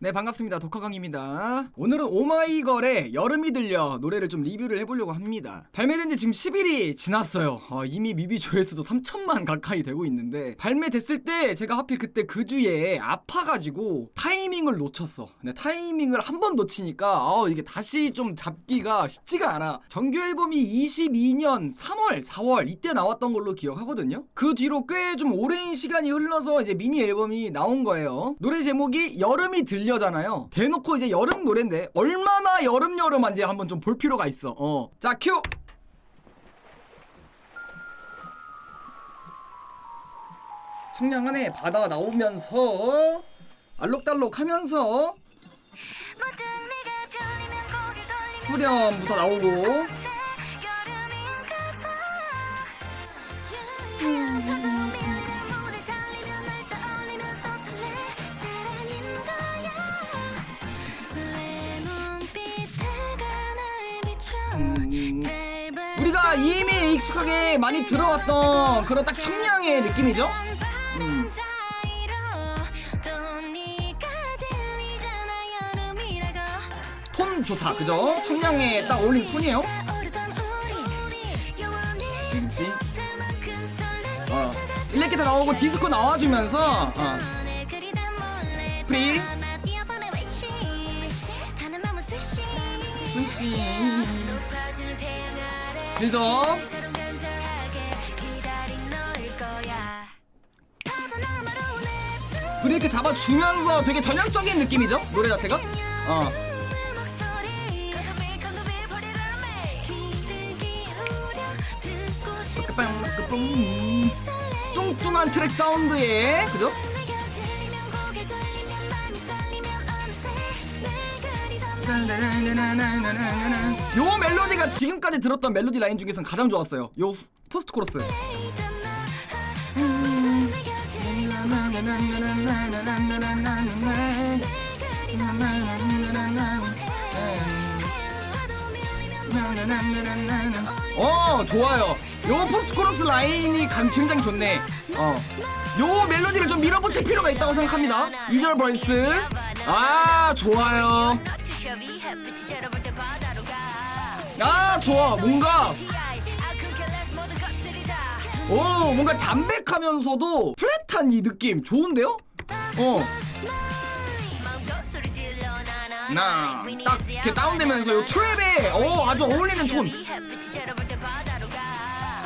네 반갑습니다. 독화강입니다. 오늘은 오마이걸의 여름이 들려 노래를 좀 리뷰를 해보려고 합니다. 발매된 지 지금 10일이 지났어요. 어, 이미 뮤비 조회수도 3천만 가까이 되고 있는데 발매됐을 때 제가 하필 그때 그 주에 아파가지고 타이밍을 놓쳤어. 근데 타이밍을 한 번 놓치니까 어, 이게 다시 좀 잡기가 쉽지가 않아. 정규 앨범이 22년 3월 4월 이때 나왔던 걸로 기억하거든요. 그 뒤로 꽤 좀 오랜 시간이 흘러서 이제 미니 앨범이 나온 거예요. 노래 제목이 여름이 들려 잖아요. 대놓고 이제 여름 노래인데 얼마나 여름 여름한지 한번 좀 볼 필요가 있어. 어. 자 큐! 청량한에 바다 나오면서. 알록달록 하면서. 후렴부터 나오고 우리가 이미 익숙하게 많이 들어왔던 그런 딱 청량의 느낌이죠? 음. 톤 좋다 그죠? 청량에 딱 어울리는 톤이에요 그치? 어. 일렉기타 나오고 디스코 나와주면서 어. 프리 수시 빌더 브레이크 잡아주면서 되게 전향적인 느낌이죠? 노래 자체가? 어. 음. 뚱뚱한 트랙 사운드에 그죠? 요 멜로디가 지금까지 들었던 멜로디 라인 중에선 가장 좋았어요. 요 포스트 코러스. 어 좋아요. 요 포스트 코러스 라인이 감 굉장히 좋네. 어. 요 멜로디를 좀 밀어붙일 필요가 있다고 생각합니다. 2절 벌스. 아 좋아요. 아 좋아 뭔가 오 뭔가 담백하면서도 플랫한 이 느낌 좋은데요? 어. 나 딱 이렇게 다운되면서 요 트랩에 어 아주 어울리는 톤.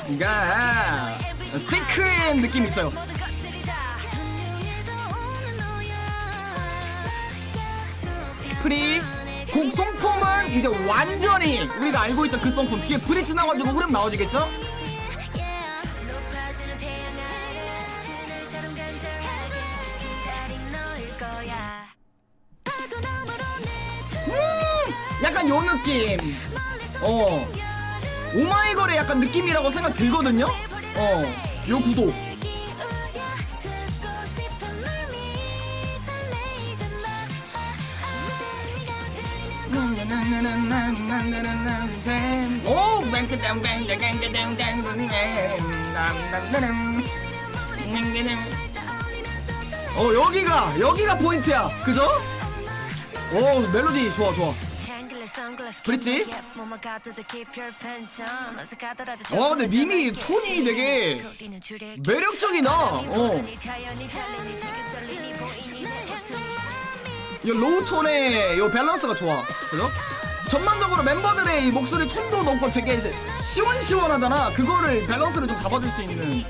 그러니까 시크한 느낌 있어요. 프리 곡 송폼은 이제 완전히 우리가 알고 있던 그 송폼 뒤에 브릿지 나가지고 흐름 나와지겠죠? 약간 요 느낌. 어. 오마이걸의 약간 느낌이라고 생각 들거든요? 어. 요 구도. 어 여기가 여기가 포인트야 그죠? 오 멜로디 좋아 좋아 브릿지? 와 근데 미미 톤이 되게 매력적이다 어. 이 로우 톤의 이 밸런스가 좋아. 그죠? 전반적으로 멤버들의 이 목소리 톤도 높고 되게 시원시원하잖아. 그거를 밸런스를 좀 잡아줄 수 있는.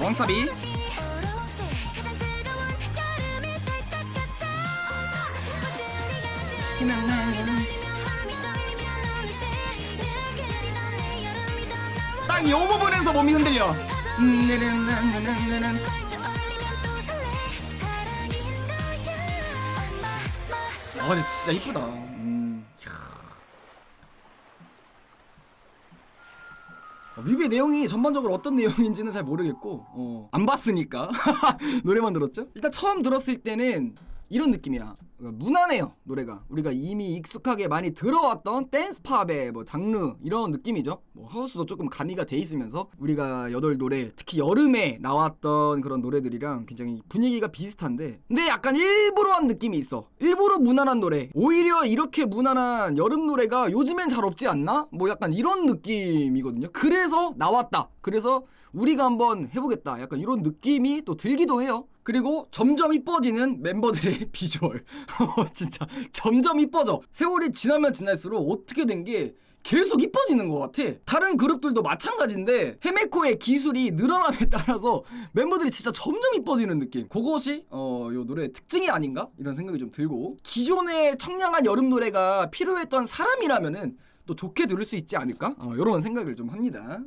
오. 왕사비. 딱이 부분에서 몸이 흔들려. 음, 아 근데 진짜 이쁘다. 음. 어, 뮤비 내용이 전반적으로 어떤 내용인지는 잘 모르겠고 어, 안 봤으니까. 노래만 들었죠? 일단 처음 들었을 때는 이런 느낌이야. 어, 무난해요 노래가 우리가 이미 익숙하게 많이 들어왔던 댄스 팝의 뭐 장르 이런 느낌이죠. 뭐 하우스도 조금 가미가 돼 있으면서 우리가 여덟 노래 특히 여름에 나왔던 그런 노래들이랑 굉장히 분위기가 비슷한데 근데 약간 일부러 한 느낌이 있어. 일부러 무난한 노래. 오히려 이렇게 무난한 여름 노래가 요즘엔 잘 없지 않나? 뭐 약간 이런 느낌이거든요. 그래서 나왔다. 그래서 우리가 한번 해보겠다. 약간 이런 느낌이 또 들기도 해요. 그리고 점점 이뻐지는 멤버들의 비주얼. 진짜 점점 이뻐져. 세월이 지나면 지날수록 어떻게 된 게 계속 이뻐지는 것 같아. 다른 그룹들도 마찬가지인데 헤메코의 기술이 늘어남에 따라서 멤버들이 진짜 점점 이뻐지는 느낌. 그것이 어 요 노래의 특징이 아닌가 이런 생각이 좀 들고 기존의 청량한 여름 노래가 필요했던 사람이라면은 또 좋게 들을 수 있지 않을까? 어, 이런 생각을 좀 합니다.